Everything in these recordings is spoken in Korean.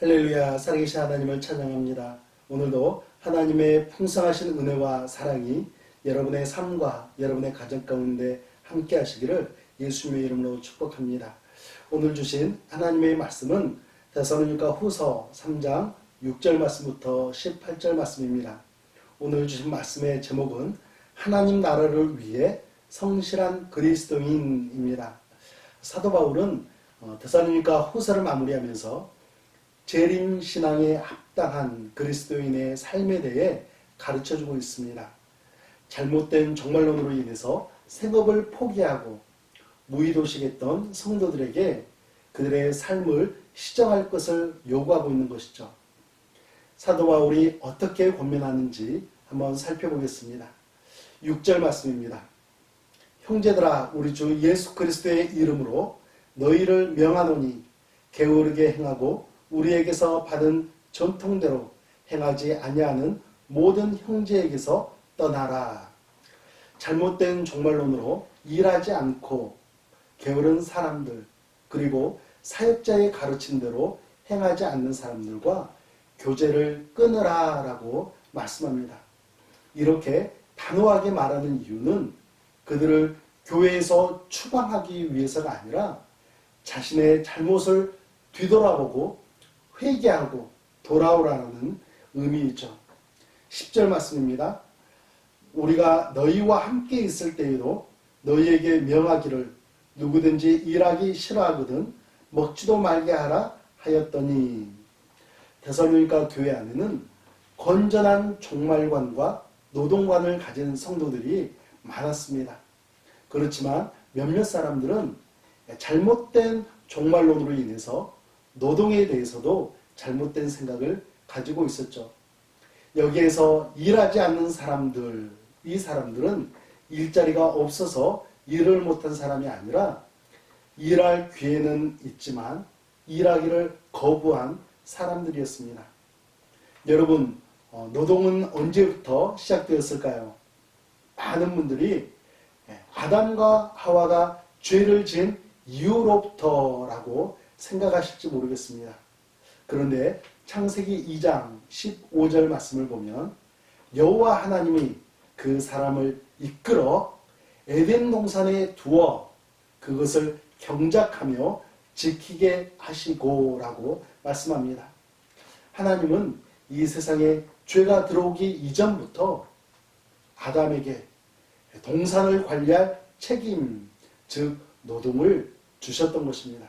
할렐루야 살아계신 하나님을 찬양합니다. 오늘도 하나님의 풍성하신 은혜와 사랑이 여러분의 삶과 여러분의 가정 가운데 함께 하시기를 예수님의 이름으로 축복합니다. 오늘 주신 하나님의 말씀은 데살로니가 후서 3장 6절 말씀부터 18절 말씀입니다. 오늘 주신 말씀의 제목은 하나님 나라를 위해 성실한 그리스도인입니다. 사도 바울은 어, 데살로니가 후서를 마무리하면서 재림 신앙에 합당한 그리스도인의 삶에 대해 가르쳐 주고 있습니다. 잘못된 종말론으로 인해서 생업을 포기하고 무의도식했던 성도들에게 그들의 삶을 시정할 것을 요구하고 있는 것이죠. 사도 바울이 어떻게 권면하는지 한번 살펴보겠습니다. 6절 말씀입니다. 형제들아 우리 주 예수 그리스도의 이름으로 너희를 명하노니 게으르게 행하고 우리에게서 받은 전통대로 행하지 아니하는 모든 형제에게서 떠나라. 잘못된 종말론으로 일하지 않고 게으른 사람들 그리고 사역자의 가르친 대로 행하지 않는 사람들과 교제를 끊으라 라고 말씀합니다. 이렇게 단호하게 말하는 이유는 그들을 교회에서 추방하기 위해서가 아니라 자신의 잘못을 뒤돌아보고 회개하고 돌아오라는 의미이죠. 10절 말씀입니다. 우리가 너희와 함께 있을 때에도 너희에게 명하기를 누구든지 일하기 싫어하거든 먹지도 말게 하라 하였더니 대설로니까 교회 안에는 건전한 종말관과 노동관을 가진 성도들이 많았습니다. 그렇지만 몇몇 사람들은 잘못된 종말론으로 인해서 노동에 대해서도 잘못된 생각을 가지고 있었죠. 여기에서 일하지 않는 사람들, 이 사람들은 일자리가 없어서 일을 못한 사람이 아니라 일할 기회는 있지만 일하기를 거부한 사람들이었습니다. 여러분, 어, 노동은 언제부터 시작되었을까요? 많은 분들이 예, 아담과 하와가 죄를 지은 이후로부터라고 생각하실지 모르겠습니다. 그런데 창세기 2장 15절 말씀을 보면 여호와 하나님이 그 사람을 이끌어 에덴 동산에 두어 그것을 경작하며 지키게 하시고라고 말씀합니다. 하나님은 이 세상에 죄가 들어오기 이전부터 아담에게 동산을 관리할 책임, 즉 노동을 주셨던 것입니다.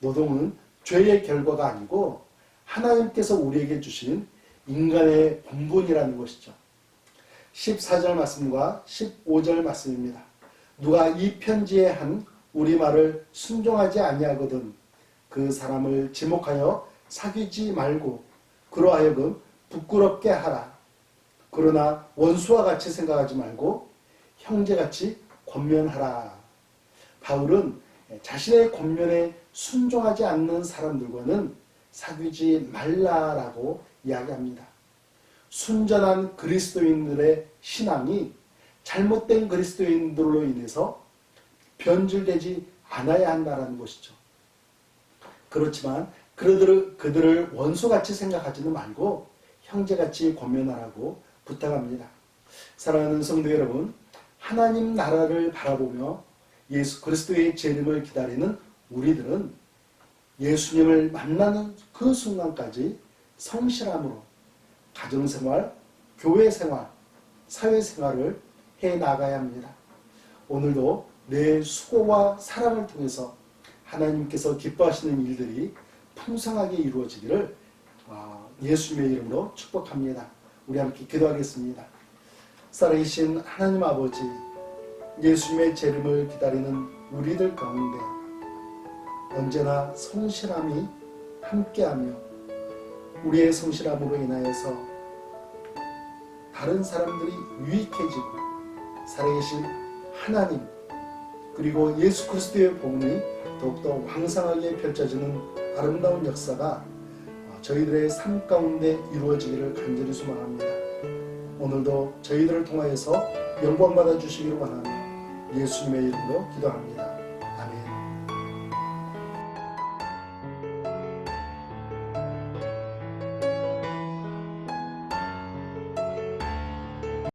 노동은 죄의 결과가 아니고 하나님께서 우리에게 주신 인간의 본분이라는 것이죠. 14절 말씀과 15절 말씀입니다. 누가 이 편지에 한 우리말을 순종하지 아니하거든 그 사람을 지목하여 사귀지 말고 그러하여금 부끄럽게 하라. 그러나 원수와 같이 생각하지 말고 형제같이 권면하라. 바울은 자신의 권면에 순종하지 않는 사람들과는 사귀지 말라라고 이야기합니다. 순전한 그리스도인들의 신앙이 잘못된 그리스도인들로 인해서 변질되지 않아야 한다는 것이죠. 그렇지만 그들을, 그들을 원수같이 생각하지는 말고 형제같이 권면하라고 부탁합니다. 사랑하는 성도 여러분, 하나님 나라를 바라보며 예수 그리스도의 재림을 기다리는 우리들은 예수님을 만나는 그 순간까지 성실함으로 가정생활, 교회생활, 사회생활을 해 나가야 합니다. 오늘도 내 수고와 사랑을 통해서 하나님께서 기뻐하시는 일들이 풍성하게 이루어지기를 아, 예수님의 이름으로 축복합니다. 우리 함께 기도하겠습니다. 살아계신 하나님 아버지, 예수님의 재림을 기다리는 우리들 가운데 언제나 성실함이 함께하며 우리의 성실함으로 인하여서 다른 사람들이 유익해지고 살아계신 하나님 그리고 예수 그리스도의 복음이 더욱더 왕성하게 펼쳐지는 아름다운 역사가 저희들의 삶 가운데 이루어지기를 간절히 소망합니다. 오늘도 저희들을 통하여서 영광 받아 주시기를 원하며 예수님의 이름으로 기도합니다.